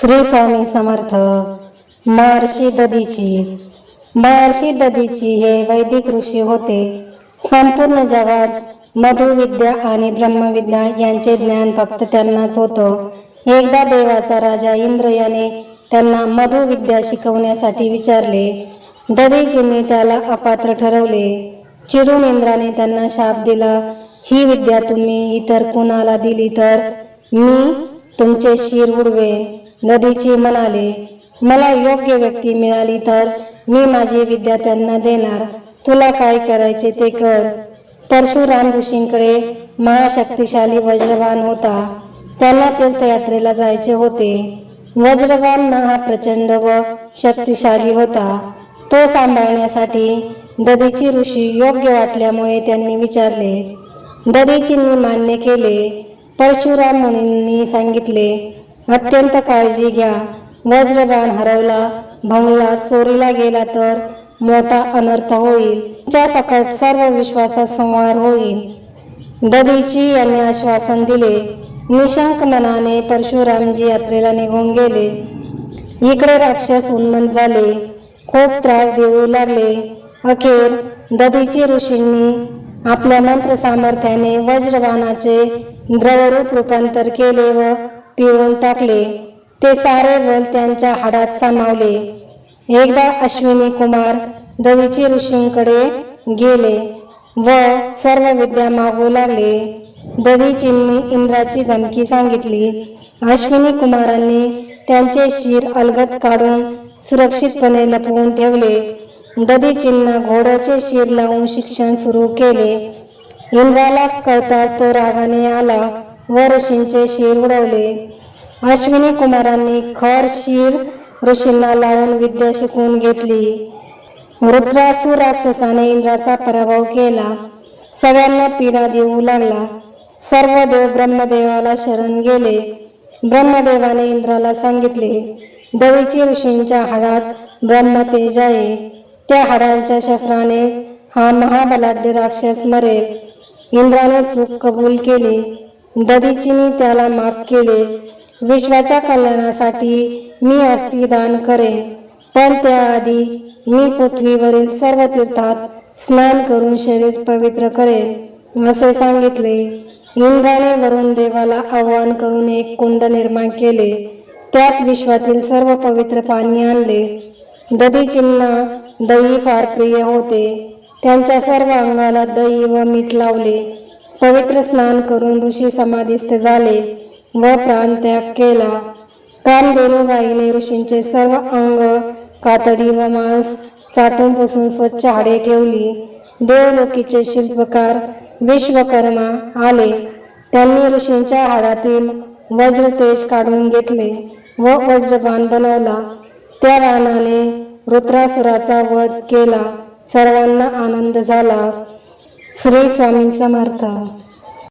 श्री स्वामी समर्थ महर्षी ददीची महर्षी ददीची हे वैदिक ऋषी होते. संपूर्ण जगात मधुविद्या आणि ब्रह्मविद्या यांचे ज्ञान फक्त त्यांनाच होतं. एकदा देवाचा राजा इंद्र याने त्यांना मधुविद्या शिकवण्यासाठी विचारले. ददीजींनी त्याला अपात्र ठरवले. चिरून इंद्राने त्यांना शाप दिला ही विद्या तुम्ही इतर कुणाला दिली तर मी तुमचे शिर उडवेन. नदीची म्हणाले मला योग्य व्यक्ती मिळाली तर मी माझी विद्यार्थ्यांना देणार. तुला काय करायचे ते कर. परशुराम ऋषींकडे महाशक्तिशाली वज्रवान होता. त्यांना तीर्थयात्रेला जायचे होते. वज्रवान हा प्रचंड व शक्तिशाली होता. तो सांभाळण्यासाठी ददीची ऋषी योग्य वाटल्यामुळे त्यांनी विचारले. दधीचींनी मान्य केले. परशुराम मुनींनी सांगितले अत्यंत काळजी घ्या. वज्रबाण हरवला भंगला चोरीला गेला तर मोठा अनर्थ होईल. तुमच्या सकट सर्व विश्वाचा संहार होईल. दधीची यांनी आश्वासन दिले. निशांक मनाने परशुरामजी यात्रेला निघून गेले. इकडे राक्षस उन्मन झाले. खूप त्रास देऊ लागले. अखेर दधीची ऋषींनी आपल्या मंत्र सामर्थ्याने वज्रवानाचे द्रवरूप रूपांतर केले व पिळून टाकले. ते सारे वल त्यांच्या हाडात सामावले. एकदा अश्विनी कुमार ददीची ऋषींकडे गेले. व सर्व विद्या मागू लागले. दधीचींनी इंद्राची धमकी सांगितली. अश्विनी कुमारांनी त्यांचे शिर अलगत काढून सुरक्षितपणे लपवून ठेवले. दधीचींना घोड्याचे शिर लावून शिक्षण सुरू केले. इंद्राला कळताच तो रागाने आला. व ऋषींचे शिर उडवले. अश्विनी कुमारांनी खर शिर ऋषींना लावून विद्या शिकवून घेतली. रुद्रासू राक्षसाने इंद्राचा पराभव केला. सगळ्यांना पीडा देऊ लागला. सर्व देव ब्रह्मदेवाला शरण गेले. ब्रह्मदेवाने इंद्राला सांगितले दवीची ऋषींच्या हाडात ब्रह्मतेज आहे. त्या हाडांच्या शस्त्राने हा महाबलाढ्य राक्षस मरेल. इंद्राने चूक कबूल केली. ददीचीनी त्याला माफ केले. विश्वाच्या कल्याणासाठी मी अस्थि दान करेन. पण त्याआधी मी पृथ्वीवरील सर्व तीर्थात स्नान करून शरीर पवित्र करेन असे सांगितले. इंद्राने वरुण देवाला आवाहन करून एक कुंड निर्माण केले. त्यात विश्वातील सर्व पवित्र पाणी आणले. ददीचींना दही फार प्रिय होते. त्यांच्या सर्व अंगाला दही व मीठ लावले. पवित्र स्नान करून ऋषी समाधीस्थ झाले व प्राणत्याग केला. कामधेनुबाईने ऋषींचे सर्व अंग कातडी व मांस चाटून पुसून स्वच्छ हाडे ठेवली. देवलोकीचे शिल्पकार विश्वकर्मा आले. त्यांनी ऋषींच्या हाडातील वज्र तेज काढून घेतले व वज्रबाण बनवला. त्या बाणाने रुद्रासुराचा वध केला. सर्वांना आनंद झाला. श्री स्वामी समर्थ